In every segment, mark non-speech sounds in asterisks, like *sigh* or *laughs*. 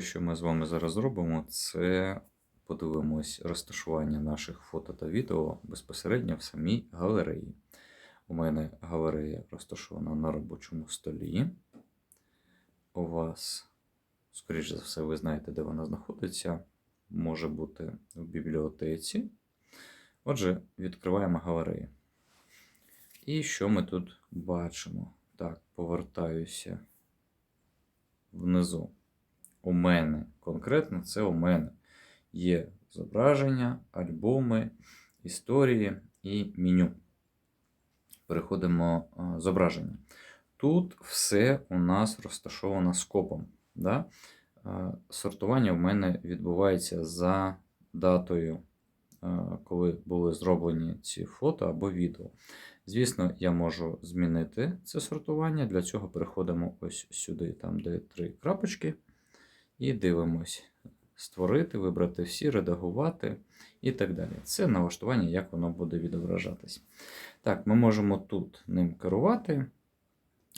Що, ми з вами зараз зробимо, це подивимось розташування наших фото та відео безпосередньо в самій галереї. У мене галерея розташована на робочому столі. У вас, скоріш за все, ви знаєте, де вона знаходиться. Може бути в бібліотеці. Отже, відкриваємо галерею. І що ми тут бачимо? Так, повертаюся внизу. У мене, конкретно це у мене є зображення, альбоми, історії і меню. Переходимо зображення. Тут все у нас розташовано скопом. Да? Сортування в мене відбувається за датою, коли були зроблені ці фото або відео. Звісно, я можу змінити це сортування. Для цього переходимо ось сюди, там де три крапочки. І дивимось. Створити, вибрати всі, редагувати і так далі. Це налаштування, як воно буде відображатись. Так, ми можемо тут ним керувати,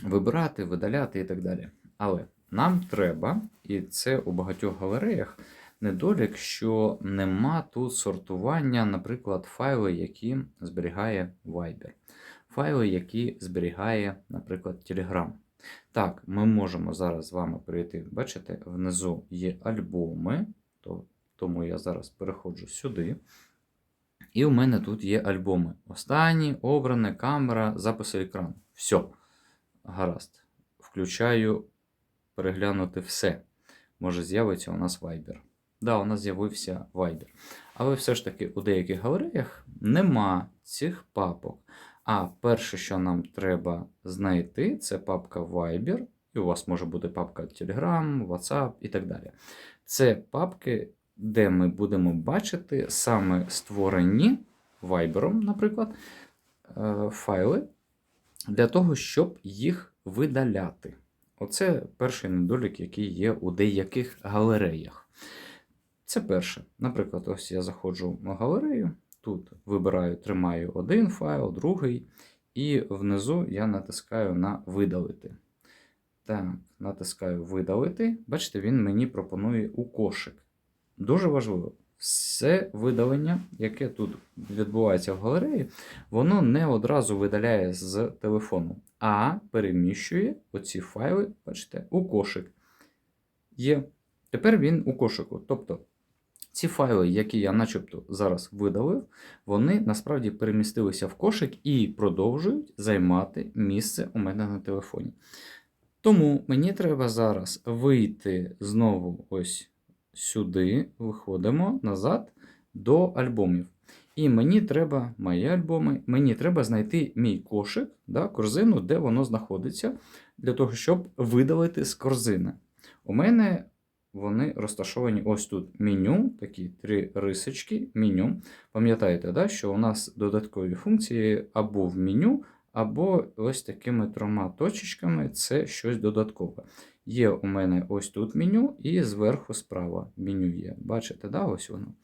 вибирати, видаляти і так далі. Але нам треба, і це у багатьох галереях, недолік, що нема тут сортування, наприклад, файли, які зберігає Viber. Файли, які зберігає, наприклад, Telegram. Так, ми можемо зараз з вами перейти. Бачите, внизу є альбоми, то, тому я зараз переходжу сюди. І у мене тут є альбоми. Останні, обране, камера, записи екрану. Все. Гаразд. Включаю переглянути все. Може, з'явиться у нас Viber. Да, у нас з'явився Viber. Але все ж таки у деяких галереях нема цих папок. А перше, що нам треба знайти, це папка Viber, і у вас може бути папка Telegram, WhatsApp і так далі. Це папки, де ми будемо бачити саме створені Viber, наприклад, е, файли для того, щоб їх видаляти. Оце перший недолік, який є у деяких галереях. Це перше. Наприклад, ось я заходжу в галерею. Тут вибираю, тримаю один файл, другий, і внизу я натискаю на видалити. Так, натискаю видалити. Бачите, він мені пропонує у кошик. Дуже важливо, все видалення, яке тут відбувається в галереї, воно не одразу видаляє з телефону, а переміщує оці файли, бачите, у кошик. Є. Тепер він у кошику. Тобто. Ці файли, які я начебто зараз видалив, вони насправді перемістилися в кошик і продовжують займати місце у мене на телефоні. Тому мені треба зараз вийти знову ось сюди, виходимо назад до альбомів. І мені треба мої альбоми, мені треба знайти мій кошик, да, корзину, де воно знаходиться, для того, щоб видалити з корзини. У мене вони розташовані ось тут меню, такі три рисочки, меню. Пам'ятаєте, да, що у нас додаткові функції або в меню, або ось такими трьома точечками це щось додаткове. Є у мене ось тут меню, і зверху справа меню є. Бачите, да, ось воно.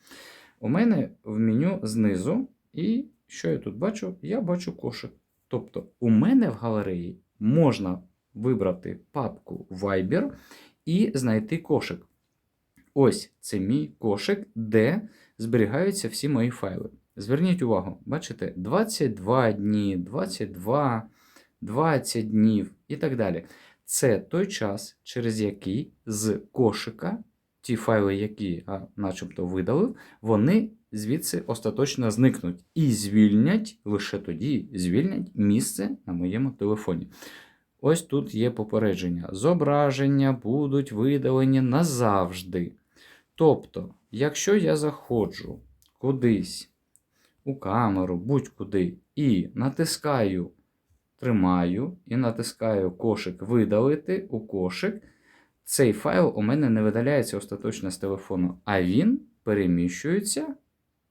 У мене в меню знизу, і що я тут бачу? Я бачу кошик. Тобто, у мене в галереї можна вибрати папку Viber і знайти кошик. Ось це мій кошик, де зберігаються всі мої файли. Зверніть увагу, бачите, 22 дні, 22, 20 днів і так далі. Це той час, через який з кошика ті файли, які я начебто видалив, вони звідси остаточно зникнуть і звільнять лише тоді звільнять місце на моєму телефоні. Ось тут є попередження. Зображення будуть видалені назавжди. Тобто, якщо я заходжу кудись у камеру, будь-куди, і натискаю, тримаю, і натискаю кошик видалити у кошик, цей файл у мене не видаляється остаточно з телефону, а він переміщується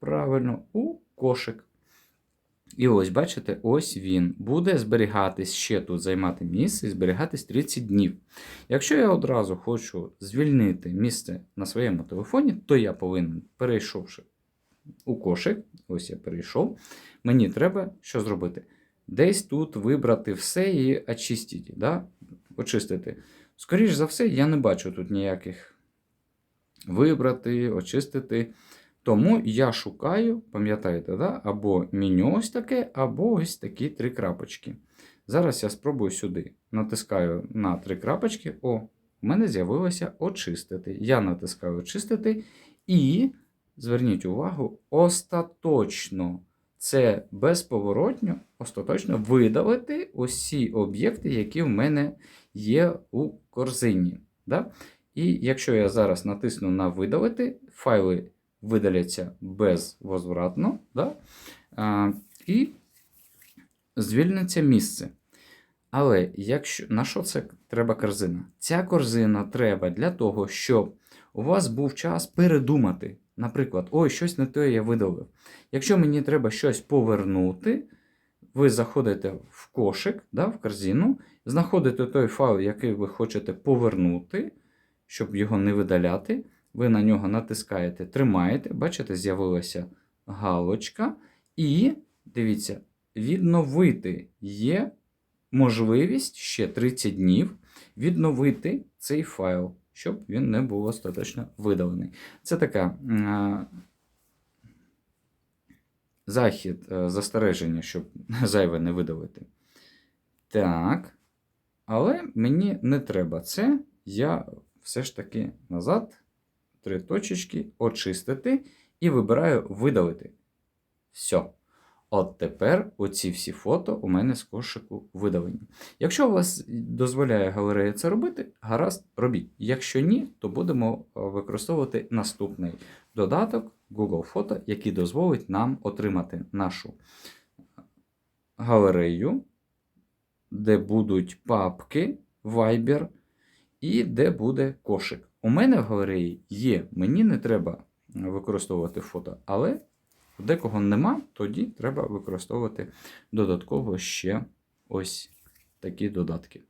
правильно у кошик. І ось, бачите, ось він буде зберігатись ще тут, займати місце і зберігатись 30 днів. Якщо я одразу хочу звільнити місце на своєму телефоні, то я повинен, перейшовши у кошик, ось я перейшов, мені треба що зробити? Десь тут вибрати все і очистити, да? очистити. Скоріше за все, я не бачу тут ніяких вибрати, очистити. Тому я шукаю, пам'ятаєте, да? або меню ось таке, або ось такі три крапочки. Зараз я спробую сюди. Натискаю на три крапочки. О, у мене з'явилося очистити. Я натискаю очистити. І зверніть увагу, остаточно, це безповоротньо, остаточно видалити усі об'єкти, які в мене є у корзині. Да? І якщо я зараз натисну на видалити, файли видаляться безвозвратно, да? а, і звільниться місце. Але якщо, на що це треба корзина? Ця корзина треба для того, щоб у вас був час передумати. Наприклад, ой, щось не те я видалив. Якщо мені треба щось повернути, ви заходите в кошик, да, в корзину, знаходите той файл, який ви хочете повернути, щоб його не видаляти. Ви на нього натискаєте, тримаєте, бачите, з'явилася галочка. І дивіться, відновити є можливість ще 30 днів відновити цей файл, щоб він не був остаточно видалений. Це така захід, е, застереження, щоб *laughs* зайве не видалити. Так. Але мені не треба це. Я все ж таки назад, три точечки, очистити і вибираю видалити. Все. От тепер оці всі фото у мене з кошику видалені. Якщо у вас дозволяє галерея це робити, гаразд, робіть. Якщо ні, то будемо е, використовувати наступний додаток Google Фото, який дозволить нам отримати нашу галерею, де будуть папки Viber і де буде кошик. У мене в галереї є, мені не треба використовувати фото, але декого нема, тоді треба використовувати додатково ще ось такі додатки.